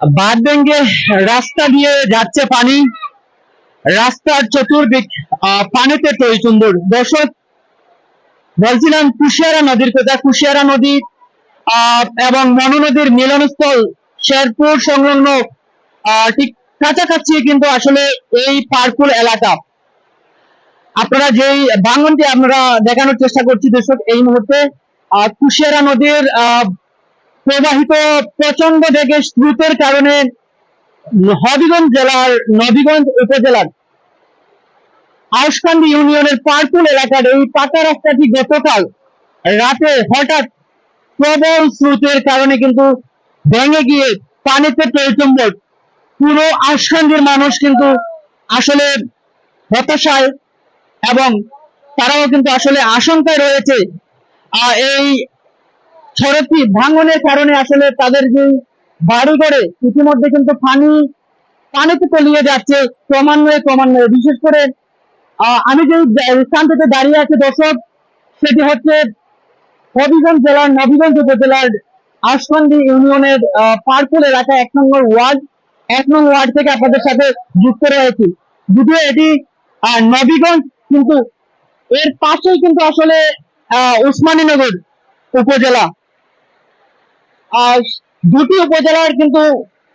বাদ ভেঙে রাস্তা দিয়ে যাচ্ছে পানি। রাস্তার চতুর্দিক পানিতে টইটুম্বুর দর্শক বলছিলাম কুশিয়ারা নদীর কথা। কুশিয়ারা নদী এবং মনু নদীর মিলনস্থল শেরপুর সংলগ্ন ঠিক কাছাকাছি কিন্তু আসলে এই পার্কুল এলাকা। আপনারা যেই ভাঙনটি আপনারা দেখানোর চেষ্টা করছি দর্শক, এই মুহূর্তে কুশিয়ারা নদীর প্রবাহিত প্রচণ্ড বেগে স্রোতের কারণে হবিগঞ্জ জেলার নবীগঞ্জ উপজেলার আউসকান্দি ইউনিয়নের পার্কুল এলাকার এই পাকা রাস্তাটি গতকাল রাতে হঠাৎ প্রবল স্রোতের কারণে কিন্তু ভেঙে গিয়ে পানিতে টইটম্বর পুরো আউসকান্দির মানুষ কিন্তু আসলে হতাশায় এবং তারাও কিন্তু আসলে আশঙ্কায় রয়েছে। এই সড়কটি ভাঙনের কারণে আসলে তাদের যে বাড়ি ঘরে ইতিমধ্যে কিন্তু পানি পানিতে তলিয়ে যাচ্ছে ক্রমান্বয়ে ক্রমান্বয়ে। বিশেষ করে আমি যে স্থানটিতে দাঁড়িয়ে আছি দর্শক সেটি হচ্ছে হবিগঞ্জ জেলার নবীগঞ্জ উপজেলার আশকান্দি ইউনিয়নের পার্কুল এলাকা এক নম্বর ওয়ার্ড এক নম্বর ওয়ার্ড থেকে আপনাদের সাথে যুক্ত রয়েছি। যদিও এটি নবীগঞ্জ কিন্তু এর পাশেই কিন্তু আসলে আহ, উসমানীনগর উপজেলা। দুটি উপজেলার কিন্তু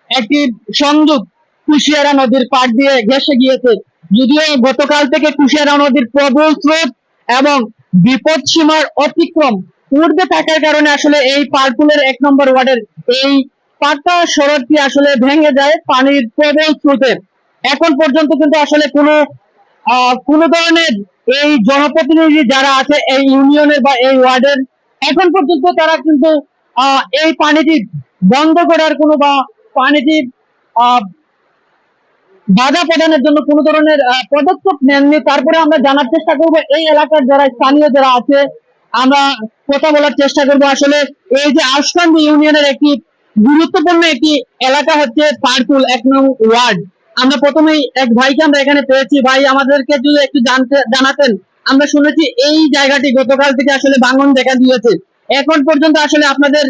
একটি সংযোগ কুশিয়ারা নদীর পাড় দিয়ে ঘেসে গিয়েছে। যদিও গতকাল থেকে কুশিয়ারা নদীর প্রবল স্রোত এবং বিপদ সীমার অতিক্রম ঊর্ধ্বে থাকার কারণে আসলে এই পার্কুলের এক নম্বর ওয়ার্ডের এই পাকা সড়কটি আসলে ভেঙে যায় পানির প্রবল স্রোতে। এখন পর্যন্ত কিন্তু আসলে কোনো কোনো ধরনের এই জনপ্রতিনিধি যারা আছে এই ইউনিয়নের বা এই ওয়ার্ডের, এখন পর্যন্ত তারা কিন্তু এই পানিটি বন্ধ করার কোনো বা পানিটি বাধা প্রদানের জন্য কোনো ধরনের পদক্ষেপ নেননি। তারপরে আমরা জানার চেষ্টা করব, এই এলাকার যারা স্থানীয় যারা আছে, আমরা কথা বলার চেষ্টা করব। আসলে এই যে আশকান্দি ইউনিয়নের একটি গুরুত্বপূর্ণ একটি এলাকা হচ্ছে পার্কুল, এক নং ওয়ার্ড। আমরা প্রথমেই এক ভাইকে আমরা এখানে পেয়েছি। ভাই, আমাদেরকে যদি একটু জানতে, জানাতেন। আমরা শুনেছি এই জায়গাটি গতকাল থেকে আসলে ভাঙন দেখা দিয়েছে। এখন পর্যন্ত আসলে আপনাদের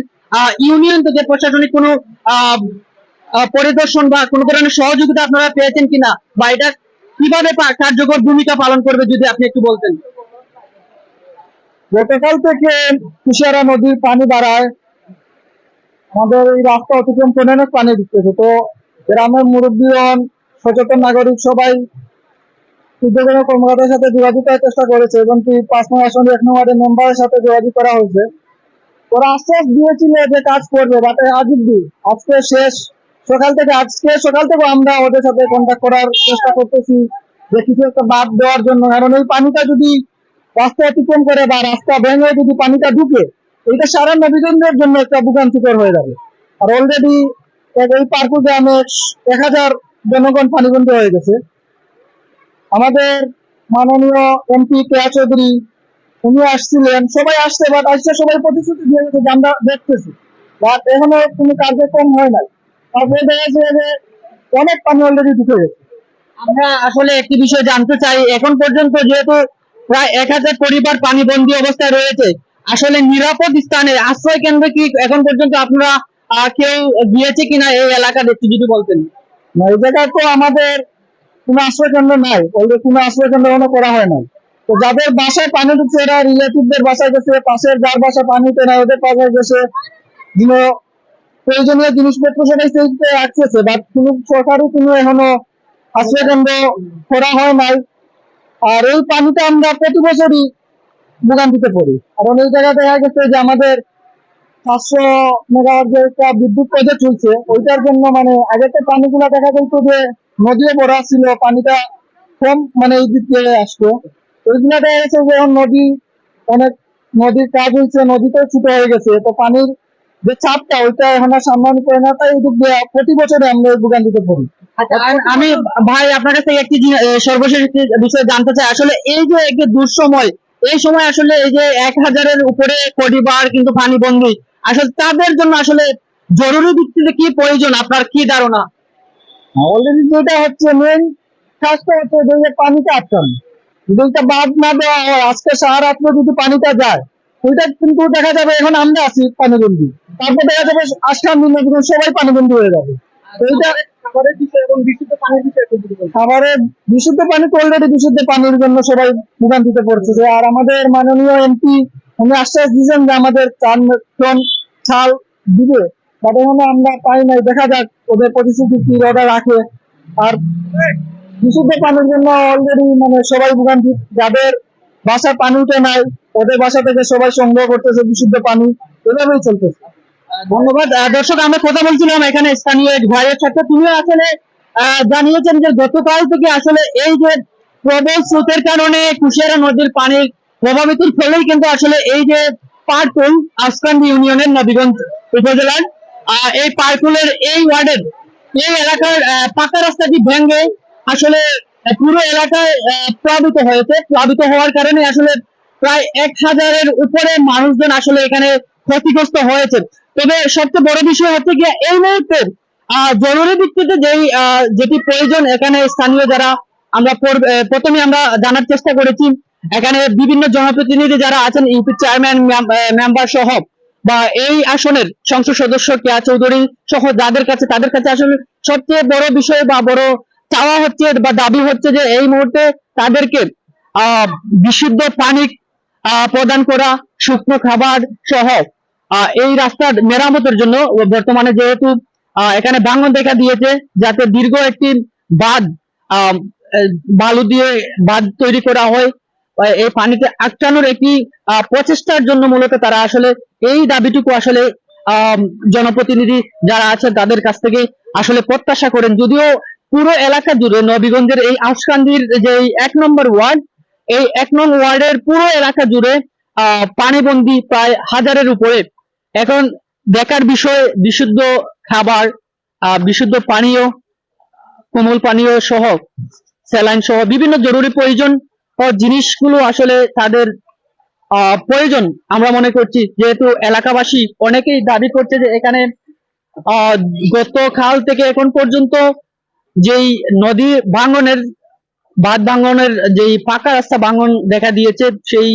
ইউনিয়ন থেকে প্রশাসনিক কোনো পরিদর্শন বা কোনো ধরনের সহযোগিতা আপনারা পেয়েছেন কিনা? বা এটা কীভাবে কার্যকর ভূমিকা পালন করবে যদি আপনি একটু বলতেন? গতকাল থেকে কুশিয়ারা নদীর পানি বাড়ায়। আমাদের এই রাস্তা অতিক্রম করে অনেক পানি ঢুকতেছে তো গ্রামের মুরব্বীগণ, সচেতন নাগরিক সবাই উদ্যোগের কর্মকর্তার সাথে যোগাযোগ করার চেষ্টা করেছে এবং কি পাঁচ নম্বর আসন এক নম্বরের মেম্বারের সাথে যোগাযোগ করা হয়েছে। ওরা আশ্বাস দিয়েছিল যে কাজ করবে বাট আজ আজকে শেষ। সকাল থেকে আজকে, সকাল থেকে আমরা ওদের সাথে কন্ট্যাক্ট করার চেষ্টা করতেছি, যে কিছু একটা বাদ দেওয়ার জন্য। কারণ এই পানিটা যদি রাস্তা অতিক্রম করে বা রাস্তা ভেঙে যদি পানিটা ঢুকে এটা সারা নবীগঞ্জের জন্য একটা ভোগান্তিকর হয়ে যাবে। আর অলরেডি এই পার্কুল গ্রামে এক হাজার জনগণ পানিবন্দী হয়ে গেছে। আমাদের মাননীয় এমপি কেয়া চৌধুরী উনি আসছিলেন, সবাই আসছে বাট আসছে সবাই প্রতিশ্রুতি দিয়ে গেছে আমরা দেখতেছি। বাট এখনও কোনো কার্যক্রম হয় নাই। তারপরে দেখা যাচ্ছে অনেক পানি অলরেডি ঢুকে গেছে। আমরা আসলে একটি বিষয় জানতে চাই, এখন পর্যন্ত যেহেতু প্রায় এক হাজার পরিবার পানিবন্দী অবস্থায় রয়েছে, আসলে নিরাপদ স্থানে আশ্রয় কেন্দ্রে কি এখন পর্যন্ত আপনারা কেউ গিয়েছে কিনা এই এলাকা একটু যদি বলতেন? না, এই জায়গায় তো আমাদের কোনো আশ্রয় কেন্দ্র নাই কোনো আশ্রয় কেন্দ্র করা হয় নাই। তো যাদের বাসায় পানি ঢুকছে, এরা রিলেটিভদের বাসায় গেছে, পাশের যার বাসায় পানি উঠে না ওদের বাসায় গেছে। কোনো প্রয়োজনীয় জিনিসপত্র সবাই সেইতে রাখতেছে বাট কোনো সরকারি, কোনো এখনও আশ্রয় কেন্দ্র করা হয় নাই। আর এই পানিটা আমরা প্রতি বছরই ভোগান্তিতে পড়ি কারণ এই জায়গায় দেখা গেছে যে আমাদের পাঁচশো মেগাওয়াট যে একটা বিদ্যুৎ প্রজেক্ট চলছে, ওইটার জন্য মানে আগে তো পানিগুলা দেখা যেত যে নদীও ভরা ছিল, পানিটা কম মানে এই দিক দিয়ে আসতো। ওইগুলা দেখা গেছে যে এখন নদী অনেক নদীর কাজ হয়েছে নদীতেও ছোট হয়ে গেছে। তো পানির যে চাপটা ওইটা এখন আর সামলানো করে না। তাই প্রতি বছরে আমরা এই ভোগান্তিতে পড়ি। আচ্ছা, আমি ভাই আপনার কাছ একটি সর্বশেষ বিষয় জানতে চাই। আসলে এই যে একটি দুঃসময় এই সময় আসলে এই যে এক হাজারের উপরে পরিবার কিন্তু পানিবন্দী আসলে তাদের জন্য আসলে জরুরি ভিত্তিতে কি প্রয়োজন? আপনার কি ধারণা? অলরেডি যেটা হচ্ছে মেন কাজটা হচ্ছে যে পানিটা আটকানো। যদি বাদ না দেওয়া হয়। আজকে সারা রাত্রে যদি পানিটা যায় ওইটা কিন্তু দেখা যাবে এখন আমরা আছি পানিবন্দি। তারপর দেখা যাবে আজকাল দিন সবাই পানিবন্দি হয়ে যাবে। এইটা খাবারের বিশুদ্ধ পানি তো অলরেডি বিশুদ্ধ পানির জন্য সবাই ভোগান্তিতে পড়ছে আর আমাদের মাননীয় এমপি উনি আশ্বাস দিয়েছেন যে আমাদের চার টন চাল দিবে। বাট আমরা পাই নাই। দেখা যাক ওদের প্রতিশ্রুতি কি ওরা রাখে। আর বিশুদ্ধ পানির জন্য অলরেডি মানে সবাই ভোগান্তি। যাদের বাসায় পানি উঠে নাই, ওদের বাসা থেকে সবাই সংগ্রহ করতেছে বিশুদ্ধ পানি। এভাবেই চলতেছে। ধন্যবাদ। দর্শক, আমরা কথা বলছিলাম এখানে স্থানীয় ভাইয়ের সাথে। তিনি আসলে জানিয়েছেন যে গতকাল থেকে আসলে এই যে প্রবল স্রোতের কারণে কুশিয়ারা নদীর পানি প্রভাবিত ফলেই কিন্তু আসলে এই যে পার্কুল আসকান্দি ইউনিয়নের নবীগঞ্জ উপজেলার এই পার্কুলের এই ওয়ার্ডের, এই এলাকার পাকা রাস্তাটি ভেঙে আসলে পুরো এলাকায় প্লাবিত হয়েছে। প্লাবিত হওয়ার কারণে আসলে প্রায় এক হাজারের উপরে মানুষজন আসলে এখানে ক্ষতিগ্রস্ত হয়েছে। তবে সবচেয়ে বড় বিষয় হচ্ছে গিয়ে এই মুহূর্তে জরুরি ভিত্তিতে যেই যেটি প্রয়োজন, এখানে স্থানীয় যারা আমরা প্রথমে আমরা জানার চেষ্টা করেছি, এখানে বিভিন্ন জনপ্রতিনিধি যারা আছেন, ইউপি চেয়ারম্যান মেম্বার সহ, বা এই আসনের সংসদ সদস্য কেয়া চৌধুরী সহ যাদের কাছে, তাদের কাছে আসলে সবচেয়ে বড় বিষয় বা বড় চাওয়া হচ্ছে বা দাবি হচ্ছে যে এই মুহূর্তে তাদেরকে বিশুদ্ধ পানি প্রদান করা শুকনো খাবার সহ এই রাস্তার মেরামতের জন্য বর্তমানে যেহেতু এখানে ভাঙন দেখা দিয়েছে যাতে দীর্ঘ একটি আহ, বালু দিয়ে বাঁধ তৈরি করা হয় এই পানিতে আটকানোর একটি প্রচেষ্টার জন্য মূলত তারা আসলে এই দাবিটুকু আসলে জনপ্রতিনিধি যারা আছেন তাদের কাছ থেকে আসলে প্রত্যাশা করেন যদিও পুরো এলাকা জুড়ে নবীগঞ্জের এই আউসকান্দির যে এক নম্বর ওয়ার্ড এই এক নং ওয়ার্ডের পুরো এলাকা জুড়ে পানিবন্দী প্রায় হাজারের উপরে। এখন দেখার বিষয় বিশুদ্ধ খাবার বিশুদ্ধ পানীয় কোমল পানীয় সহ স্যালাইন সহ বিভিন্ন জরুরি প্রয়োজন ও জিনিসগুলো আসলে তাদের প্রয়োজন। আমরা মনে করছি যেহেতু এলাকাবাসী অনেকেই দাবি করছে যে এখানে আহ, গত খাল থেকে এখন পর্যন্ত যেই নদী ভাঙনের, বাঁধ ভাঙনের, যেই পাকা রাস্তা ভাঙন দেখা দিয়েছে, সেই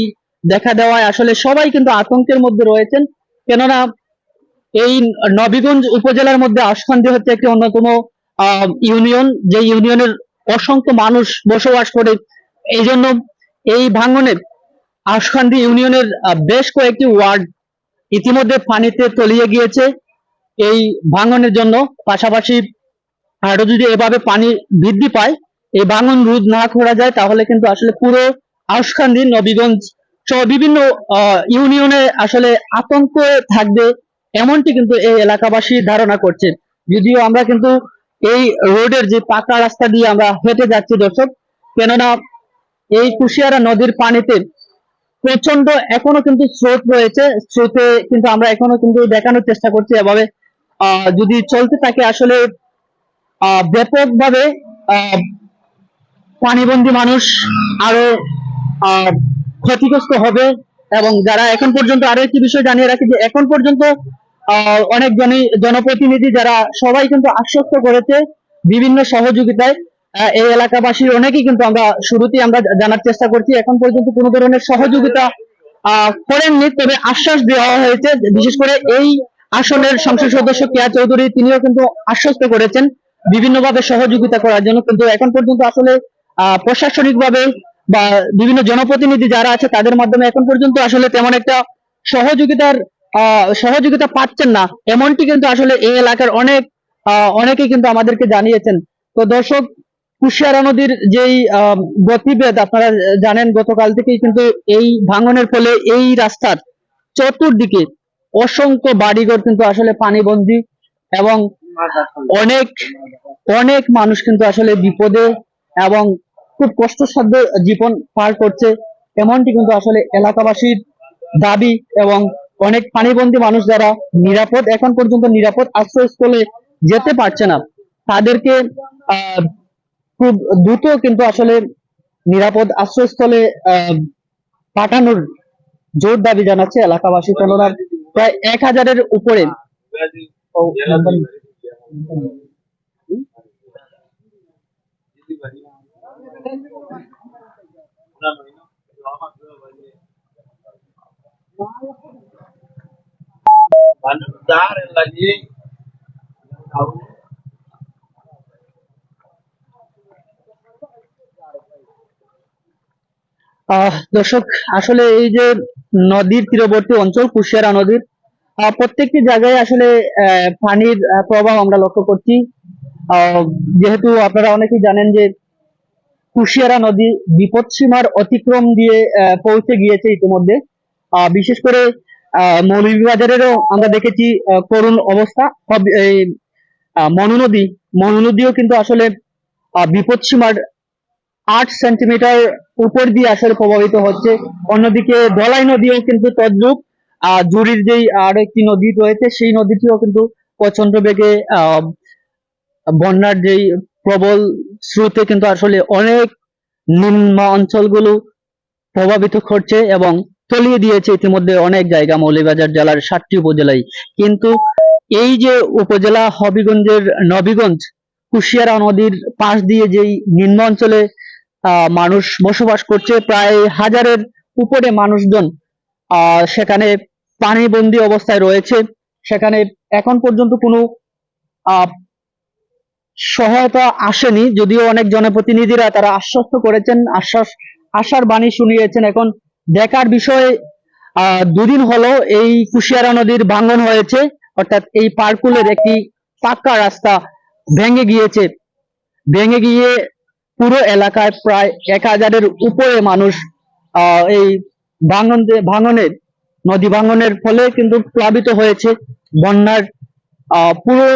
দেখা দেওয়ায় আসলে সবাই কিন্তু আতঙ্কের মধ্যে রয়েছেন। কেননা এই নবীগঞ্জ উপজেলার মধ্যে আশকান্দি হচ্ছে একটি অন্যতম ইউনিয়ন। যে ইউনিয়নের অসংখ্য মানুষ বসবাস করে এই জন্য এই ভাঙনের আশকান্দি ইউনিয়নের বেশ কয়েকটি ওয়ার্ড ইতিমধ্যে পানিতে তলিয়ে গিয়েছে এই ভাঙনের জন্য। পাশাপাশি আরও যদি এভাবে পানি বৃদ্ধি পায়, এই ভাঙন রোধ না করা যায়, তাহলে কিন্তু আসলে পুরো আউসকান্দি নবীগঞ্জ সহ বিভিন্ন ইউনিয়নে আসলে আতঙ্ক থাকবে এমনটি কিন্তু এই এলাকাবাসী ধারণা করছে। যদিও আমরা কিন্তু এই রোডের যে পাকা রাস্তা দিয়ে আমরা হেঁটে যাচ্ছি দর্শক, কেননা এই কুশিয়ারা নদীর পানিতে প্রচণ্ড এখনও কিন্তু স্রোত রয়েছে। স্রোতে কিন্তু আমরা এখনও কিন্তু দেখানোর চেষ্টা করছি এভাবে যদি চলতে থাকে আসলে ব্যাপকভাবে পানিবন্দী মানুষ আরও ক্ষতিগ্রস্ত হবে এবং যারা এখন পর্যন্ত আরও একটি বিষয় জানিয়ে রাখি যে এখন পর্যন্ত অনেক জনপ্রতিনিধি যারা সবাই কিন্তু আশ্বস্ত করেছে বিভিন্ন সহযোগিতায় এই এলাকাবাসীর অনেকেই কিন্তু আমরা শুরুতেই আমরা জানার চেষ্টা করছি। এখন পর্যন্ত কোনো ধরনের সহযোগিতা করেননি, তবে আশ্বাস দেওয়া হয়েছে, বিশেষ করে এই আসনের সংসদ সদস্য কেয়া চৌধুরী তিনিও কিন্তু আশ্বস্ত করেছেন। বিভিন্নভাবে সহযোগিতা করার জন্য। কিন্তু এখন পর্যন্ত আসলে আহ প্রশাসনিক ভাবে বা বিভিন্ন জনপ্রতিনিধি যারা আছে তাদের মাধ্যমে এখন পর্যন্ত আসলে তেমন একটা সহযোগিতার সহযোগিতা পাচ্ছেন না। এমনটি কিন্তু আসলে এই এলাকার অনেক অনেকে কিন্তু আমাদেরকে জানিয়েছেন। তো দর্শক কুশিয়ারা নদীর যেই আহ, গতিবেগ আপনারা জানেন গতকাল থেকেই কিন্তু এই ভাঙনের ফলে এই রাস্তার চতুর্দিকে অসংখ্য বাড়িঘর কিন্তু আসলে পানিবন্দী এবং অনেক অনেক মানুষ কিন্তু আসলে বিপদে এবং খুব কষ্টসাধ্য জীবন পার করছে। এমনটি কিন্তু আসলে এলাকাবাসীর দাবি এবং অনেক পানিবন্দী মানুষ যারা নিরাপদ, এখন পর্যন্ত নিরাপদ আশ্রয়স্থলে যেতে পারছে না, তাদেরকে খুব দ্রুত কিন্তু আসলে নিরাপদ আশ্রয়স্থলে পাঠানোর জোর দাবি জানাচ্ছে এলাকাবাসী। কেননা প্রায় এক হাজারের উপরে দর্শক আসলে এই যে নদীর তীরবর্তী অঞ্চল কুশিয়ারা নদীর প্রত্যেকটি জায়গায় আসলে পানির প্রবাহ আমরা লক্ষ্য করছি। যেহেতু আপনারা অনেকেই জানেন যে কুশিয়ারা নদী বিপদসীমার অতিক্রম দিয়ে পৌঁছে গিয়েছে ইতিমধ্যে। বিশেষ করে মৌলভীবাজারেরও আমরা দেখেছি করুণ অবস্থা। মনু নদী, মনু নদীও কিন্তু আসলে বিপদসীমার আট সেন্টিমিটার উপর দিয়ে আসলে প্রভাবিত হচ্ছে। অন্যদিকে ধলাই নদীও কিন্তু তদ্রুপ। জুড়ির যেই আর একটি নদী রয়েছে, সেই নদীটিও কিন্তু প্রচণ্ড বেগে বন্যার যেই প্রবল স্রোতে কিন্তু আসলে অনেক নিম্ন অঞ্চলগুলো প্রভাবিত করছে এবং তলিয়ে দিয়েছে ইতিমধ্যে অনেক জায়গা মৌলভীবাজার জেলার সাতটি উপজেলায়। কিন্তু এই যে উপজেলা হবিগঞ্জের নবীগঞ্জ, কুশিয়ারা নদীর পাশ দিয়ে যেই নিম্ন অঞ্চলে মানুষ বসবাস করছে, প্রায় হাজারের উপরে মানুষজন সেখানে পানিবন্দী অবস্থায় রয়েছে। সেখানে এখন পর্যন্ত কোনো সহায়তা আসেনি। যদিও অনেক জনপ্রতিনিধিরা তারা আশ্বস্ত করেছেন, আশ্বাস, আশার বাণী শুনিয়েছেন। এখন দেখার বিষয় দুদিন হলো এই কুশিয়ারা নদীর ভাঙন হয়েছে। অর্থাৎ এই পার্কুলের একটি পাক্কা রাস্তা ভেঙে গিয়েছে। ভেঙে গিয়ে পুরো এলাকায় প্রায় এক হাজারের উপরে মানুষ এই ভাঙন ভাঙনের, নদী ভাঙনের ফলে কিন্তু প্লাবিত হয়েছে। বন্যার পুরো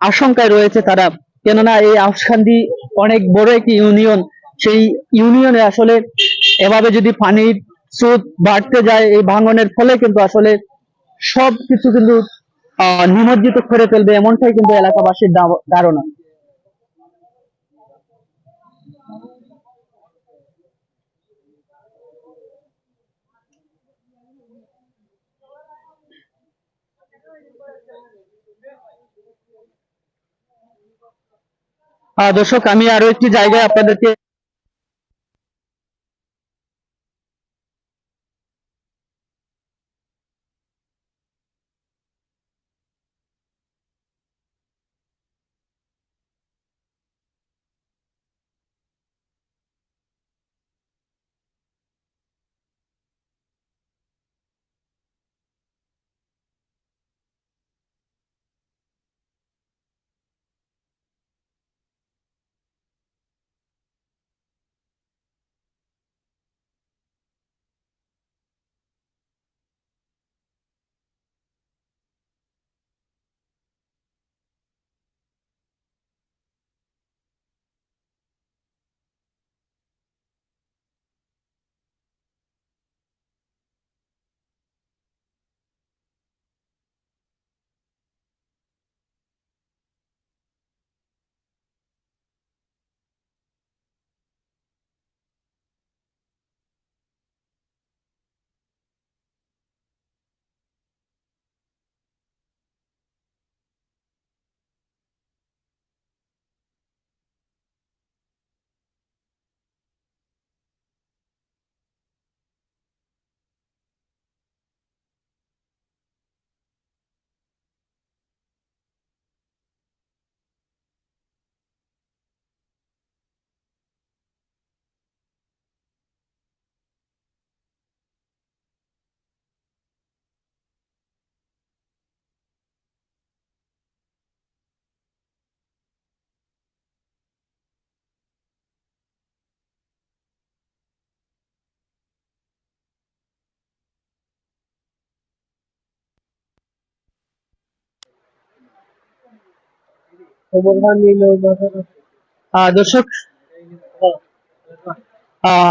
আশঙ্কায় রয়েছে তারা। কেননা এই আউসখান্দি অনেক বড় একটি ইউনিয়ন সেই ইউনিয়নে আসলে এভাবে যদি পানির স্রোত বাড়তে যায়, এই ভাঙনের ফলে কিন্তু আসলে সব কিছু কিন্তু নিমজ্জিত করে ফেলবে, এমনটাই কিন্তু এলাকাবাসীর ধারণা। দর্শক আমি আরও একটি জায়গায় আপনাদেরকে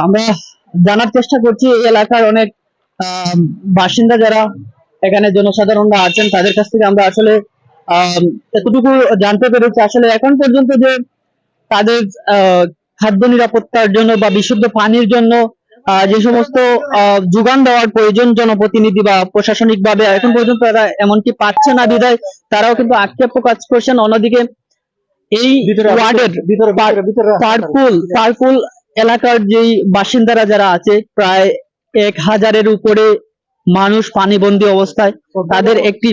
আমরা জানার চেষ্টা করছি এই এলাকার অনেক বাসিন্দা যারা এখানে জনসাধারণরা আছেন, তাদের কাছ থেকে আমরা আসলে এতটুকু জানতে পেরেছি। আসলে এখন পর্যন্ত যে তাদের খাদ্য নিরাপত্তার জন্য বা বিশুদ্ধ পানির জন্য যে সমস্ত যোগান দেওয়ার প্রয়োজন জনপ্রতিনিধি বা প্রশাসনিক ভাবে এখন পর্যন্ত তারা এমনকি পাচ্ছে না বিধায়, তারাও কিন্তু আক্ষেপ প্রকাশ করছেন। অন্যদিকে এই ওয়ার্ডের পারকুল পারকুল এলাকার যেই বাসিন্দারা যারা আছে প্রায় এক হাজারের উপরে মানুষ পানিবন্দী অবস্থায়। তাদের একটি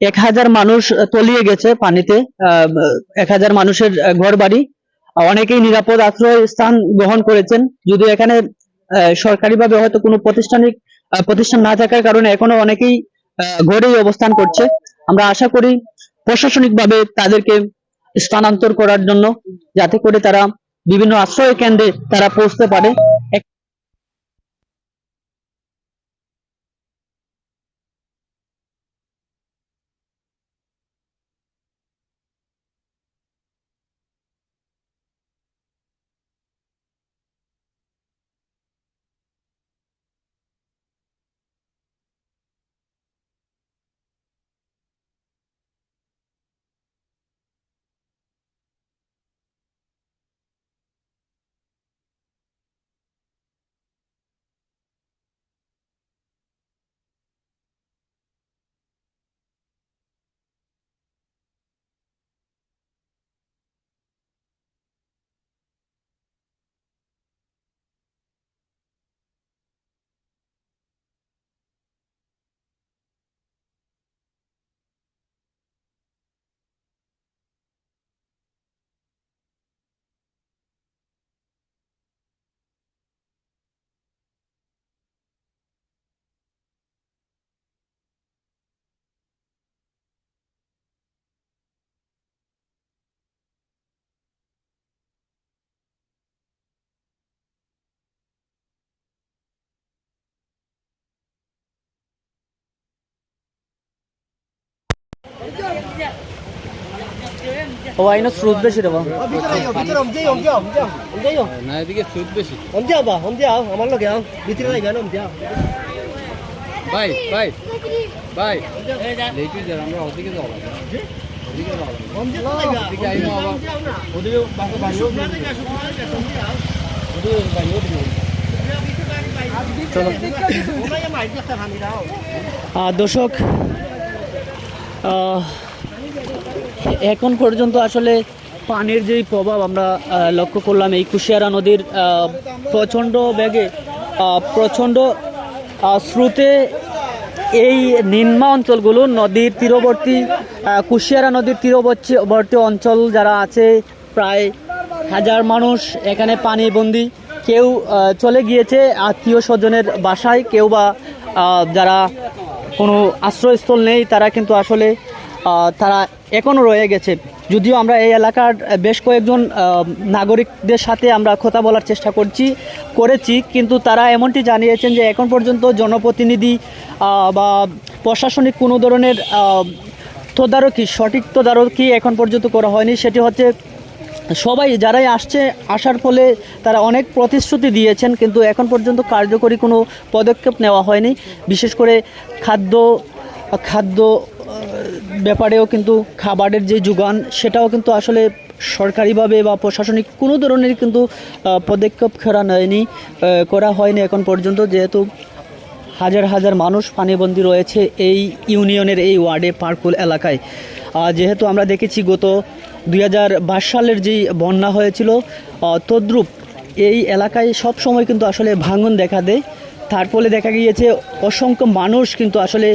এক হাজার মানুষ তলিয়ে গেছে পানিতে। আহ, এক হাজার মানুষের ঘর বাড়ি অনেকেই নিরাপদ আশ্রয় স্থান গ্রহণ করেছেন। যদিও এখানে সরকারিভাবে হয়তো কোনো প্রতিষ্ঠানিক প্রতিষ্ঠান না থাকার কারণে এখনও অনেকেই ঘরেই অবস্থান করছে। আমরা আশা করি প্রশাসনিকভাবে তাদেরকে স্থানান্তর করার জন্য যাতে করে তারা বিভিন্ন আশ্রয় কেন্দ্রে তারা পৌঁছতে পারে। এক- ও আইনো স্রোত বেশি দেবো ভিতরে আইও, ভিতরে অমজে আইও, অমজে আইও, অমজে আইও, অমজে আইও। না এদিকে সুদ বেশি অমজে আও বা, আমার লগে আও। ভিতরে আইবেন, অমজে আও। ভাই ভাই ভাই লেটু যার আমরা ওদিকে যাব। ওদিকে দর্শক এখন পর্যন্ত আসলে পানির যেই প্রভাব আমরা লক্ষ্য করলাম, এই কুশিয়ারা নদীর প্রচণ্ড বেগে প্রচণ্ড স্রোতে এই নিম্ন অঞ্চলগুলো, নদীর তীরবর্তী কুশিয়ারা নদীর তীরবর্তী অঞ্চল যারা আছে, প্রায় হাজার মানুষ এখানে পানিবন্দি। কেউ চলে গিয়েছে আত্মীয় স্বজনের বাসায়, কেউ বা যারা কোনো আশ্রয়স্থল নেই, তারা কিন্তু আসলে তারা এখনও রয়ে গেছে। যদিও আমরা এই এলাকার বেশ কয়েকজন নাগরিকদের সাথে আমরা কথা বলার চেষ্টা করছি, করেছি, কিন্তু তারা এমনটি জানিয়েছেন যে এখন পর্যন্ত জনপ্রতিনিধি বা প্রশাসনিক কোনো ধরনের তদারকি, সঠিক তদারকি এখন পর্যন্ত করা হয়নি। সেটি হচ্ছে সবাই যারাই আসছে, আসার ফলে তারা অনেক প্রতিশ্রুতি দিয়েছেন, কিন্তু এখন পর্যন্ত কার্যকরী কোনো পদক্ষেপ নেওয়া হয়নি। বিশেষ করে খাদ্য খাদ্য ব্যাপারেও কিন্তু খাবারের যে যোগান, সেটাও কিন্তু আসলে সরকারিভাবে বা প্রশাসনিক কোনো ধরনের কিন্তু পদক্ষেপ করা নেয়নি করা হয়নি এখন পর্যন্ত। যেহেতু হাজার হাজার মানুষ পানিবন্দী রয়েছে এই ইউনিয়নের, এই ওয়ার্ডে, পার্কুল এলাকায়। যেহেতু আমরা দেখেছি গত দুই সালের যেই বন্যা হয়েছিল তদ্রূপ এই এলাকায় সব সময় কিন্তু আসলে ভাঙন দেখা দেয়। তার ফলে দেখা গিয়েছে অসংখ্য মানুষ কিন্তু আসলে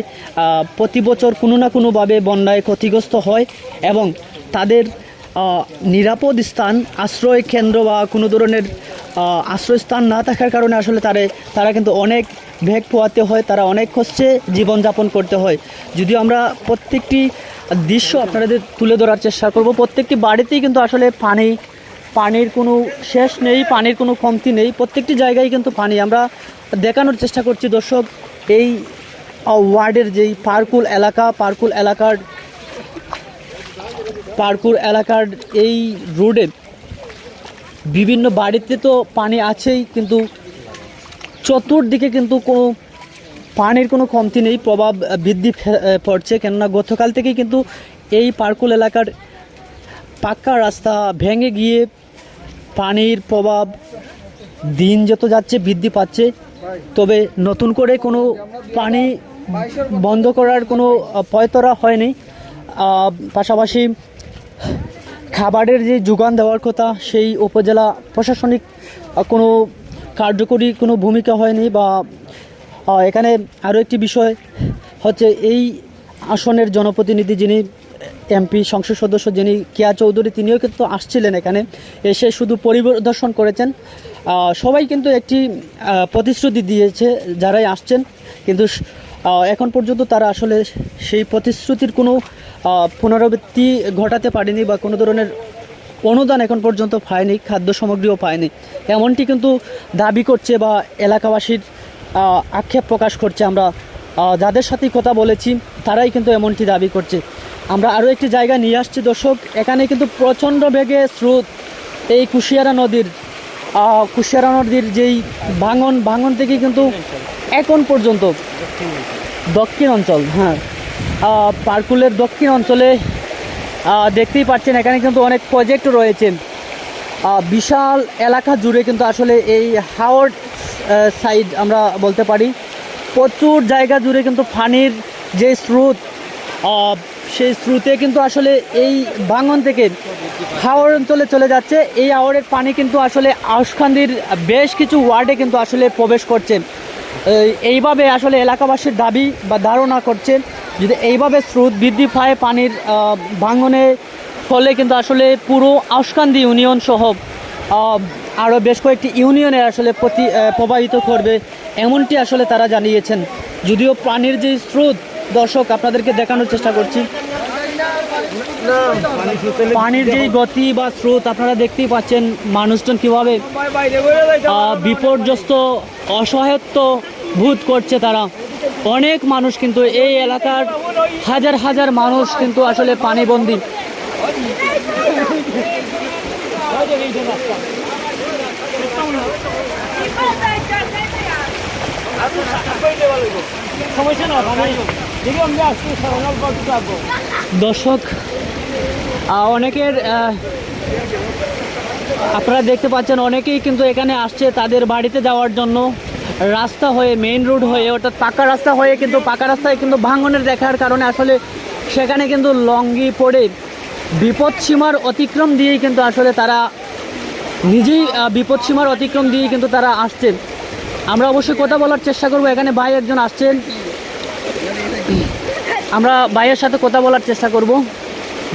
প্রতি বছর কোনো না কোনোভাবে বন্যায় ক্ষতিগ্রস্ত হয় এবং তাদের নিরাপদ স্থান, আশ্রয় কেন্দ্র বা কোনো ধরনের আশ্রয়স্থান না থাকার কারণে আসলে তারা তারা কিন্তু অনেক ভেগ পোয়াতে হয়, তারা অনেক কষ্টে জীবনযাপন করতে হয়। যদিও আমরা প্রত্যেকটি দৃশ্য আপনাদের তুলে ধরার চেষ্টা করব, প্রত্যেকটি বাড়িতেই কিন্তু আসলে পানি পানির কোনো শেষ নেই, পানির কোনো কমতি নেই। প্রত্যেকটি জায়গায় কিন্তু পানি। আমরা দেখানোর চেষ্টা করছি, দর্শক, এই ওয়ার্ডের যেই পার্কুল এলাকা, পার্কুল এলাকার পার্কুর এলাকার এই রোডে বিভিন্ন বাড়িতে তো পানি আছেই, কিন্তু চতুর্দিকে কিন্তু কোনো পানির কোনো কমতি নেই, প্রভাব বৃদ্ধি পড়ছে। কেননা গতকাল থেকেই কিন্তু এই পার্কুল এলাকার পাক্কা রাস্তা ভেঙে গিয়ে পানির প্রভাব, দিন যত যাচ্ছে, বৃদ্ধি পাচ্ছে। তবে নতুন করে কোনো পানি বন্ধ করার কোনো পয়তরা হয়নি। পাশাপাশি খাবারের যে যোগান দেওয়ার কথা, সেই উপজেলা প্রশাসনিক কোনো কার্যকরী কোনো ভূমিকা হয়নি বা এখানে আরও একটি বিষয় হচ্ছে এই আসনের জনপ্রতিনিধি যিনি এমপি সংসদ সদস্য যিনি কিয়া চৌধুরী, তিনিও কিন্তু আসছিলেন এখানে। এসে শুধু পরিদর্শন করেছেন। সবাই কিন্তু একটি প্রতিশ্রুতি দিয়েছে যারাই আসছেন। কিন্তু এখন পর্যন্ত তারা আসলে সেই প্রতিশ্রুতির কোনো পুনরাবৃত্তি ঘটাতে পারেনি বা কোনো ধরনের অনুদান এখন পর্যন্ত পায়নি, খাদ্য সামগ্রীও পায়নি। এমনটি কিন্তু দাবি করছে বা এলাকাবাসীর আক্ষেপ প্রকাশ করছে আমরা। যাদের সাথে কথা বলেছি, তারাই কিন্তু এমনটি দাবি করছে। আমরা আরও একটি জায়গা নিয়ে আসছি, দর্শক। এখানে কিন্তু প্রচণ্ড বেগে স্রোত এই কুশিয়ারা নদীর কুশিয়ারা নদীর যেই ভাঙন ভাঙন থেকে কিন্তু এখন পর্যন্ত দক্ষিণ অঞ্চল হ্যাঁ পার্কুলের দক্ষিণ অঞ্চলে দেখতেই পাচ্ছেন এখানে কিন্তু অনেক প্রজেক্ট রয়েছে। বিশাল এলাকা জুড়ে কিন্তু আসলে এই হাওড় সাইড আমরা বলতে পারি। প্রচুর জায়গা জুড়ে কিন্তু পানির যে স্রোত সেই স্রোতে কিন্তু আসলে এই ভাঙন থেকে হাওড় অঞ্চলে চলে যাচ্ছে। এই হাওড়ের পানি কিন্তু আসলে আউসখান্দির বেশ কিছু ওয়ার্ডে কিন্তু আসলে প্রবেশ করছে। এইভাবে আসলে এলাকাবাসীর দাবি বা ধারণা করছে যদি এইভাবে স্রোত বৃদ্ধি পায় পানির ভাঙনে, ফলে কিন্তু আসলে পুরো আউসকান্দি ইউনিয়ন সহ আরও বেশ কয়েকটি ইউনিয়নে আসলে প্রতি প্রবাহিত করবে, এমনটি আসলে তারা জানিয়েছেন। যদিও পানির যে স্রোত দর্শক, আপনাদেরকে দেখানোর চেষ্টা করছি। পানির যেই গতি বা স্রোত, আপনারা দেখতেই পাচ্ছেন মানুষজন কীভাবে বিপর্যস্ত, অসহায়ত্ব ভূত করছে তারা। অনেক মানুষ কিন্তু এই এলাকার হাজার হাজার মানুষ কিন্তু আসলে পানিবন্দী। দর্শক অনেকের আপনারা দেখতে পাচ্ছেন অনেকেই কিন্তু এখানে আসছে তাদের বাড়িতে যাওয়ার জন্য। রাস্তা হয়ে মেইন রোড হয়ে, অর্থাৎ পাকা রাস্তা হয়ে কিন্তু, পাকা রাস্তায় কিন্তু ভাঙনের দেখার কারণে আসলে সেখানে কিন্তু লঙ্গি পড়ে বিপদ সীমার অতিক্রম দিয়েই কিন্তু আসলে তারা নিজেই বিপদ সীমার অতিক্রম দিয়েই কিন্তু তারা আসছেন। আমরা অবশ্যই কথা বলার চেষ্টা করব। এখানে ভাই একজন আসছেন। আমরা ভাইয়ের সাথে কথা বলার চেষ্টা করব।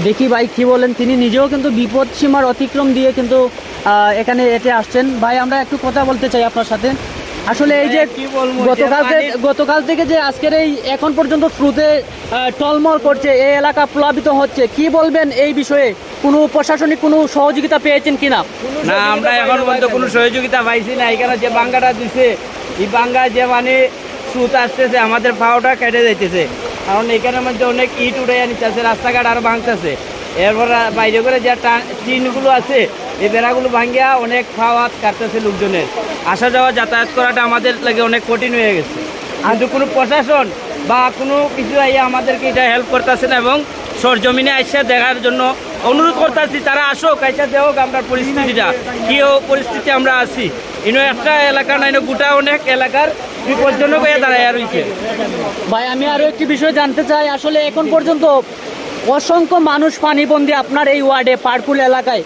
দেখি ভাই কি বলেন। তিনি নিজেও কিন্তু বিপদ সীমার অতিক্রম দিয়ে কিন্তু এখানে এতে আসছেন। ভাই আমরা একটু কথা বলতে চাই আপনার সাথে। আসলে এই যে গতকালকে গতকাল থেকে যে আজকের এই এখন পর্যন্ত স্রোতে টলমল করছে এই এলাকা প্লাবিত হচ্ছে কি বলবেন এই বিষয়ে? কোনো প্রশাসনিক কোনো সহযোগিতা পেয়েছেন কিনা? না আমরা এখন পর্যন্ত কোনো সহযোগিতা পাইছি না। এখানে যে বাঙ্গাটা দিছে এই বাঙ্গা যে মানে সুত আসতেছে আমাদের পাওটা কেটে যাইতেছে। কারণ এখানের মধ্যে অনেক ইট উঠে নিতেছে রাস্তাঘাট আরও ভাঙতেছে। এরপর বাইরে করে যে টিনগুলো আছে, এই বেড়াগুলো ভাঙ্গিয়া অনেক খাওয়া কাটতেছে লোকজনের। আসা যাওয়া যাতায়াত করাটা আমাদের লাগে অনেক কঠিন হয়ে গেছে। কিন্তু কোনো প্রশাসন বা কোনো কিছু আইয়া আমাদেরকে এটা হেল্প করতেছে না এবং সরজমিনে আইসা দেখার জন্য অনুরোধ করতেছি, তারা আসুক, আইসা দেখ আমরা পরিস্থিতিটা, কি পরিস্থিতি আমরা আছি। ইনো একটা এলাকা না গোটা অনেক এলাকার বিপজ্জনক হয়ে দাঁড়ায় রয়েছে ভাই আমি আরও একটি বিষয় জানতে চাই। আসলে এখন পর্যন্ত অসংখ্য মানুষ পানিবন্দী আপনার এই ওয়ার্ডে পার্কুল এলাকায়।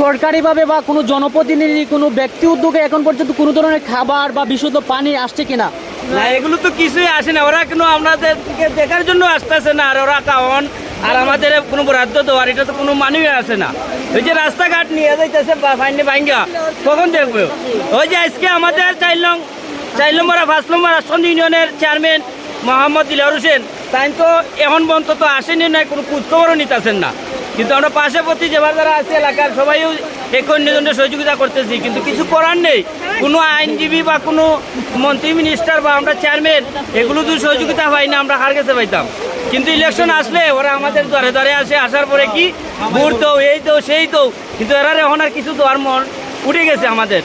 সরকারিভাবে বা কোনো জনপ্রতিনিধি কোনো ব্যক্তি উদ্যোগে এখন পর্যন্ত কোনো ধরনের খাবার বা বিশুদ্ধ পানি আসছে কিনা? না এগুলো তো কিছুই আসে না। ওরা কোনো আমাদের দেখার জন্য আসতেছে না। আর ওরা কাওয়ান আর আমাদের কোনো বরাদ্দ দেওয়ার, এটা তো কোনো মানুষই আসে না। ওই যে রাস্তাঘাট নিয়ে যাইতেছে ফাইনে ভাঙ্গা কখন দেখবে? ওই যে আজকে আমাদের চার নং, চার নম্বর আর পাঁচ নম্বর আসন ইউনিয়নের চেয়ারম্যান মোহাম্মদ দিলার হোসেন, তাই তো এখন পর্যন্ত তো আসেনি না কোনো খোঁজখবরও নিতেছেন না। কিন্তু আমরা পার্শ্ববর্তী যেবার যারা আছে এলাকার, সবাইও এক অন্যজনের সহযোগিতা করতেছি, কিন্তু কিছু করার নেই। কোনো আইনজীবী বা কোনো মন্ত্রী মিনিস্টার বা আমরা চেয়ারম্যান এগুলো তো সহযোগিতা হয় না, আমরা হার গেছে পাইতাম? কিন্তু ইলেকশন আসলে ওরা আমাদের দরে দরে আসে, আসার পরে কি? ভোট দৌ এই দৌ সেই দৌ কিন্তু এরা এখন আর কিছু দোয়ার মন উঠে গেছে আমাদের।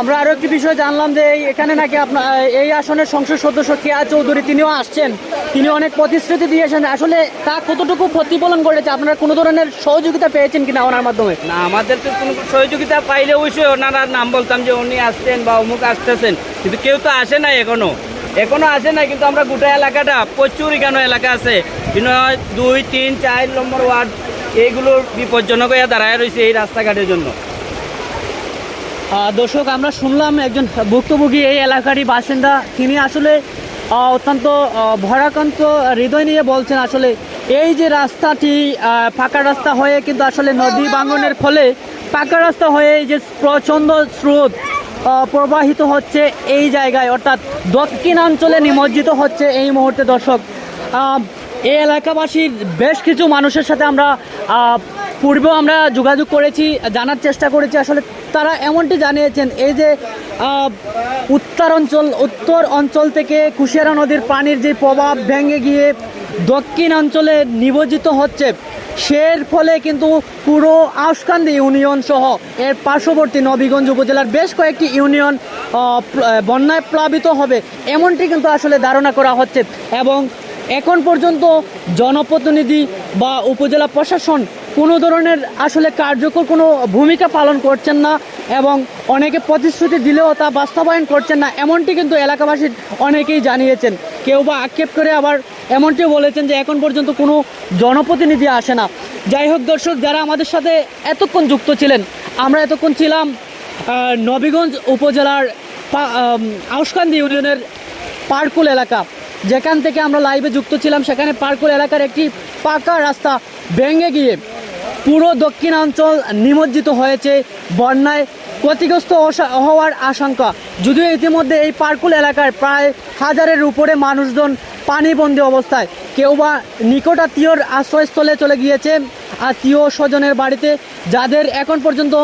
আমরা আরও একটি বিষয় জানলাম যে এখানে নাকি আপনার এই আসনের সংসদ সদস্য কেয়া চৌধুরী, তিনিও আসছেন। তিনি অনেক প্রতিশ্রুতি দিয়েছেন। আসলে তা কতটুকু প্রতিফলন করেছে আপনারা কোনো ধরনের সহযোগিতা পেয়েছেন কিনা ওনার মাধ্যমে? না, আমাদের তো কোনো সহযোগিতা পাইলে অবশ্যই ওনারা নাম বলতাম যে উনি আসছেন বা অমুক আসতেছেন। কিন্তু কেউ তো আসে না এখনও। এখনও আসে না কিন্তু আমরা গোটা এলাকাটা, প্রচুর এখানে এলাকা আছে। কিন্তু দুই, তিন, চার নম্বর ওয়ার্ড এইগুলো বিপজ্জনক হয়ে দাঁড়ায় রয়েছে এই রাস্তাঘাটের জন্য। দর্শক, আমরা শুনলাম একজন ভুক্তভোগী এই এলাকারই বাসিন্দা। তিনি আসলে অত্যন্ত ভরাক্রান্ত হৃদয় নিয়ে বলছেন আসলে, এই যে রাস্তাটি পাকা রাস্তা হয়ে কিন্তু আসলে নদী ভাঙনের ফলে পাকা রাস্তা হয়ে এই যে প্রচণ্ড স্রোত প্রবাহিত হচ্ছে এই জায়গায়। অর্থাৎ দক্ষিণাঞ্চলে নিমজ্জিত হচ্ছে এই মুহূর্তে দর্শক। এই এলাকাবাসীর বেশ কিছু মানুষের সাথে আমরা পূর্বেও আমরা যোগাযোগ করেছি, জানার চেষ্টা করেছি, আসলে তারা এমনটি জানিয়েছেন, এই যে উত্তর অঞ্চল উত্তর অঞ্চল থেকে কুশিয়ারা নদীর পানির যে প্রভাব ভেঙে গিয়ে দক্ষিণ অঞ্চলে নিবজিত হচ্ছে, সের ফলে কিন্তু পুরো আউসকান্দি ইউনিয়ন সহ এর পার্শ্ববর্তী নবীগঞ্জ উপজেলার বেশ কয়েকটি ইউনিয়ন বন্যায় প্লাবিত হবে, এমনটি কিন্তু আসলে ধারণা করা হচ্ছে এবং এখন পর্যন্ত জনপ্রতিনিধি বা উপজেলা প্রশাসন কোনো ধরনের আসলে কার্যকর কোনো ভূমিকা পালন করছেন না এবং অনেকে প্রতিশ্রুতি দিলেও তা বাস্তবায়ন করছেন না, এমনটি কিন্তু এলাকাবাসীর অনেকেই জানিয়েছেন। কেউ বা আক্ষেপ করে আবার এমনটিও বলেছেন যে এখন পর্যন্ত কোনো জনপ্রতিনিধি আসে না। যাই হোক দর্শক, যারা আমাদের সাথে এতক্ষণ যুক্ত ছিলেন, আমরা এতক্ষণ ছিলাম নবীগঞ্জ উপজেলার আউসকান্দি ইউনিয়নের পার্কুল এলাকা। যেখান থেকে আমরা লাইভে যুক্ত ছিলাম, সেখানে পার্কুল এলাকার একটি পাকা রাস্তা ভেঙে গিয়ে পুরো দক্ষিণাঞ্চল নিমজ্জিত হয়েছে বন্যায় ক্ষতিগ্রস্ত হওয়ার আশঙ্কা। যদিও ইতিমধ্যে এই পার্কুল এলাকায় প্রায় হাজারের উপরে মানুষজন পানিবন্দী অবস্থায়। কেউ বা নিকট আত্মীয়র আশ্রয়স্থলে চলে গিয়েছে আত্মীয় স্বজনের বাড়িতে। যাদের এখন পর্যন্ত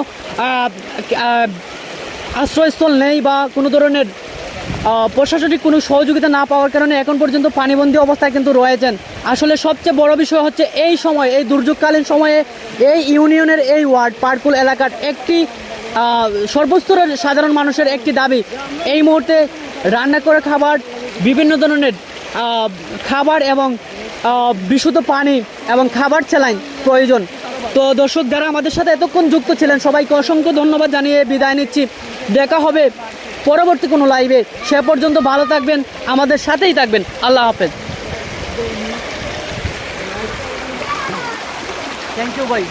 আশ্রয়স্থল নেই বা কোনো ধরনের প্রশাসনিক কোনো সহযোগিতা না পাওয়ার কারণে এখন পর্যন্ত পানিবন্দী অবস্থায় কিন্তু রয়েছেন। আসলে সবচেয়ে বড় বিষয় হচ্ছে এই সময়, এই দুর্যোগকালীন সময়ে এই ইউনিয়নের এই ওয়ার্ড পার্কুল এলাকার একটি সর্বস্তরের সাধারণ মানুষের একটি দাবি। এই মুহূর্তে রান্না করে খাবার, বিভিন্ন ধরনের খাবার এবং বিশুদ্ধ পানি এবং খাবার চেলাইন প্রয়োজন। তো দর্শক যারা আমাদের সাথে এতক্ষণ যুক্ত ছিলেন, সবাইকে অসংখ্য ধন্যবাদ জানিয়ে বিদায় নিচ্ছি। দেখা হবে পরবর্তী কোনো লাইভে সে পর্যন্ত ভালো থাকবেন, আমাদের সাথেই থাকবেন। আল্লাহ হাফেজ। থ্যাংক ইউ ভাই।